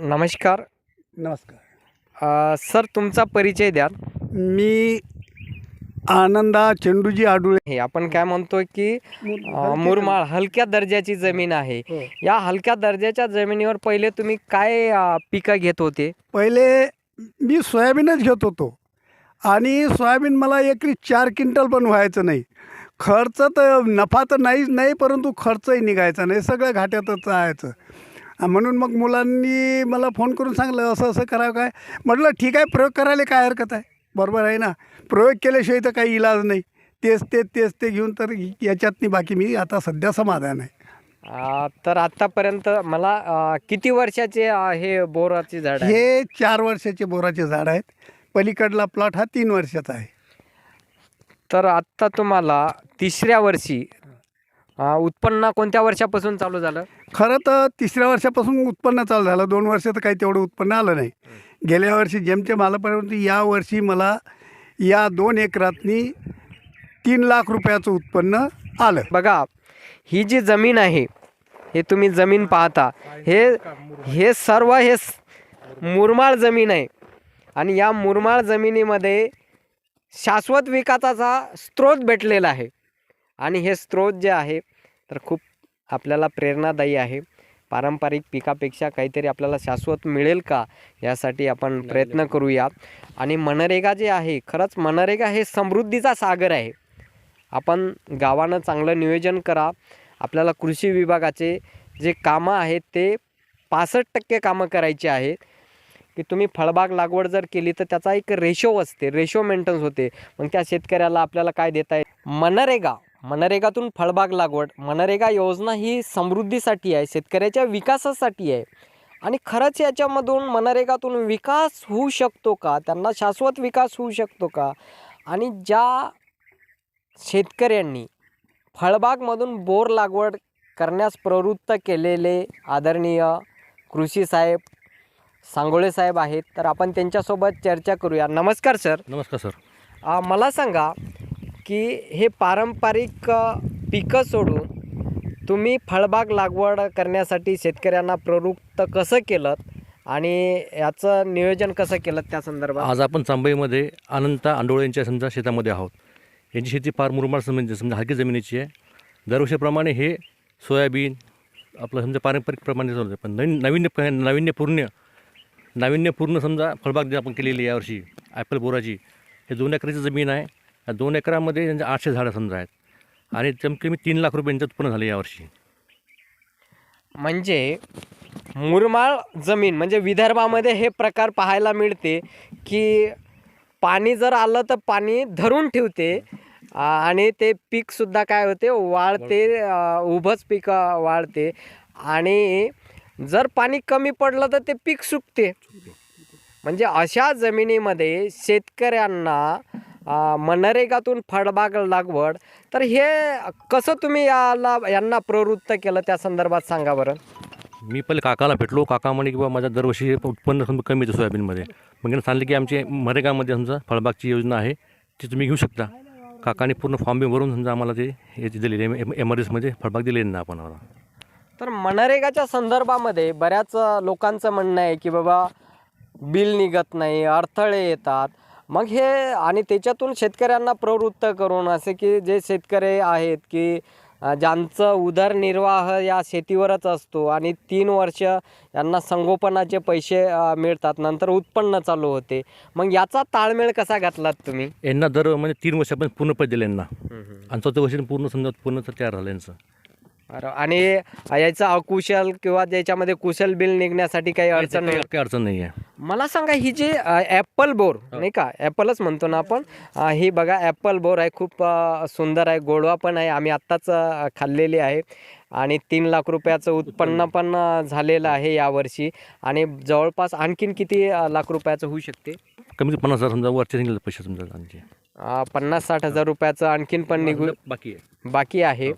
नमस्कार. नमस्कार. अ, सर तुमचा परिचय द्या मी आनंदा चेंडूजी आडुळे. हे आपण काय म्हणतोय की अ, मुरमाड हलक्या दर्जाची. जमीन आहे. हो. या हलक्या दर्जाच्या जमिनीवर पहिले तुम्ही काय अ, पिकं घेत होते? पहिले मी सोयाबीनच घेत होतो. आणि सोयाबीन मला एकरी चार क्विंटल पण व्हायचं नाही. खर्च तर नफा तर नाहीच नाही परंतु खर्चही निघायचा नाही. सगळं घाट्यातच जायचं. म्हणून मग मुलांनी मला फोन करून सांगलं असं असं करावं काय? म्हटलं ठीक आहे प्रयोग करायला काय हरकत आहे? बरोबर आहे ना. प्रयोग केल्याशिवाय तर काही इलाज नाही. तेच ते तेच ते घेऊन तर याच्यातनी बाकी मी आता सध्या समाधान आहे. तर आतापर्यंत मला किती वर्षाचे हे बोराचे झाड आहे हे चार वर्षाचे बोराचे झाड आहेत. पलीकडला प्लॉट हा तीन वर्षाचा आहे. तर आत्ता तुम्हाला तिसऱ्या वर्षी अ, उत्पन्न कोणत्या वर्षापासून चालू झालं? खरं तर तिसऱ्या वर्षापासून उत्पन्न चालू झालं. दोन वर्ष तर काही तेवढं उत्पन्न आलं नाही. गेल्या वर्षी जेमतेम आलं परंतु या वर्षी मला या दोन एकरातनी तीन लाख रुपयाचं उत्पन्न आलं. बघा ही जी जमीन आहे हे तुम्ही जमीन पाहता हे हे सर्व हे स- मुरमाड जमीन आहे. आणि या मुरमाड जमिनीमध्ये शाश्वत विकासाचा स्रोत भेटलेला आहे. आणि हे स्रोत जे आहे तर खूप आपल्याला प्रेरणादायी आहे. पारंपरिक पिकापेक्षा काहीतरी आपल्याला शाश्वत मिळेल का यासाठी आपण प्रयत्न करूयात आणि मनरेगा जे आहे खरंच मनरेगा हे समृद्धीचा सागर आहे. आपण गावानं चांगलं नियोजन करा. आपल्याला कृषी विभागाचे जे कामं आहेत ते पासष्ट टक्के कामं करायची आहेत. की तुम्ही फळबाग लागवड जर केली तर त्याचा एक रेशो असते रेशो मेंटेन्स होते. मग त्या शेतकऱ्याला आपल्याला काय देता येईल? मनरेगा. मनरेगातून फळबाग लागवड मनरेगा योजना ही समृद्धीसाठी आहे शेतकऱ्याच्या विकासासाठी आहे. आणि खरंच याच्यामधून मनरेगातून विकास होऊ शकतो का? त्यांना शाश्वत विकास होऊ शकतो का? आणि ज्या शेतकऱ्यांनी फळबागमधून बोर लागवड करण्यास प्रवृत्त केलेले आदरणीय कृषी साहेब सांगोळे साहेब आहेत तर आपण त्यांच्यासोबत चर्चा करूया. नमस्कार सर. नमस्कार सर. मला सांगा की हे पारंपरिक पिकं सोडून तुम्ही फळबाग लागवड करण्यासाठी शेतकऱ्यांना प्रवृत्त कसं केलं आणि याचं नियोजन कसं केलं त्या संदर्भात? आज आपण चांबईमध्ये अनंता आंडोळे यांच्या समजा शेतामध्ये आहोत. यांची शेती फार मुरमाड समजा समजा हलकी जमिनीची आहे. दरवर्षीप्रमाणे हे सोयाबीन आपलं समजा पारंपरिक प्रमाणे चालू आहे पण नवीन नाविन्य नाविन्यपूर्ण नाविन्यपूर्ण समजा फळबाग आपण केलेली आहे यावर्षी ॲपल बोराची हे दोन एकराची जमीन आहे. या दोन एकरामध्ये त्यांचे आठशे झाडं समजा आहेत. आणि कमीत कमी तीन लाख रुपयांचं उत्पन्न झालं यावर्षी म्हणजे मुरमाड जमीन म्हणजे विदर्भामध्ये हे प्रकार पाहायला मिळते की पाणी जर आलं तर पाणी धरून ठेवते आणि ते पीकसुद्धा काय होते वाळते उभंच पीक वाळते. वाढते आणि जर पाणी कमी पडलं तर ते पीक सुकते. म्हणजे अशा जमिनीमध्ये शेतकऱ्यांना मनरेगातून फळबाग लागवड. तर हे कसं तुम्ही याला यांना प्रवृत्त केलं त्या संदर्भात सांगा बरं. मी पहिले काकाला भेटलो. काका म्हणे की बाबा माझ्या दरवर्षी उत्पन्न समजा कमी येतं सोयाबीनमध्ये. मग त्यांना सांगितलं की आमची मरेगामध्ये समजा फळबागची योजना आहे ती तुम्ही घेऊ शकता. काकाने पूर्ण फॉर्म बी भरून समजा आम्हाला ते याची दिलेली एम एम आर एसमध्ये फळबाग दिलेली ना आपण आम्हाला. तर मनरेगाच्या संदर्भामध्ये बऱ्याच लोकांचं म्हणणं आहे की बाबा बिल निघत नाही अडथळे येतात. मग हे आणि त्याच्यातून शेतकऱ्यांना प्रवृत्त करून असे की जे शेतकरी आहेत की ज्यांचं उदरनिर्वाह या शेतीवरच असतो आणि तीन वर्ष यांना संगोपनाचे पैसे मिळतात नंतर उत्पन्न चालू होते. मग याचा ताळमेळ कसा घातलात तुम्ही? यांना दर म्हणजे तीन वर्षापर्यंत पूर्ण पैसे दिले यांना. आणि चौथ्या वर्षी पूर्ण समजा उत्पन्न तयार झालं यांचं. आणि याचं अकुशल किंवा ज्याच्यामध्ये कुशल बिल निघण्यासाठी काही अडचण नाही? काही अडचण नाही आहे मला सांगा ही जी ॲपल बोर नाही का? ॲपलच म्हणतो ना आपण. ही बघा ॲपल बोर आहे खूप सुंदर आहे गोडवा पण आहे. आम्ही आत्ताच खाल्लेली आहे. आणि तीन लाख रुपयाचं उत्पन्न पण झालेलं आहे यावर्षी. आणि जवळपास आणखीन किती लाख रुपयाचं होऊ शकते? कमीत कमी पन्नास हजार समजा वरचे निघाले पैसे समजा आमचे अ, पन्नास साठ हजार रुपयाचं आणखीन पण निघू बाकी आहे. बाकी आहे.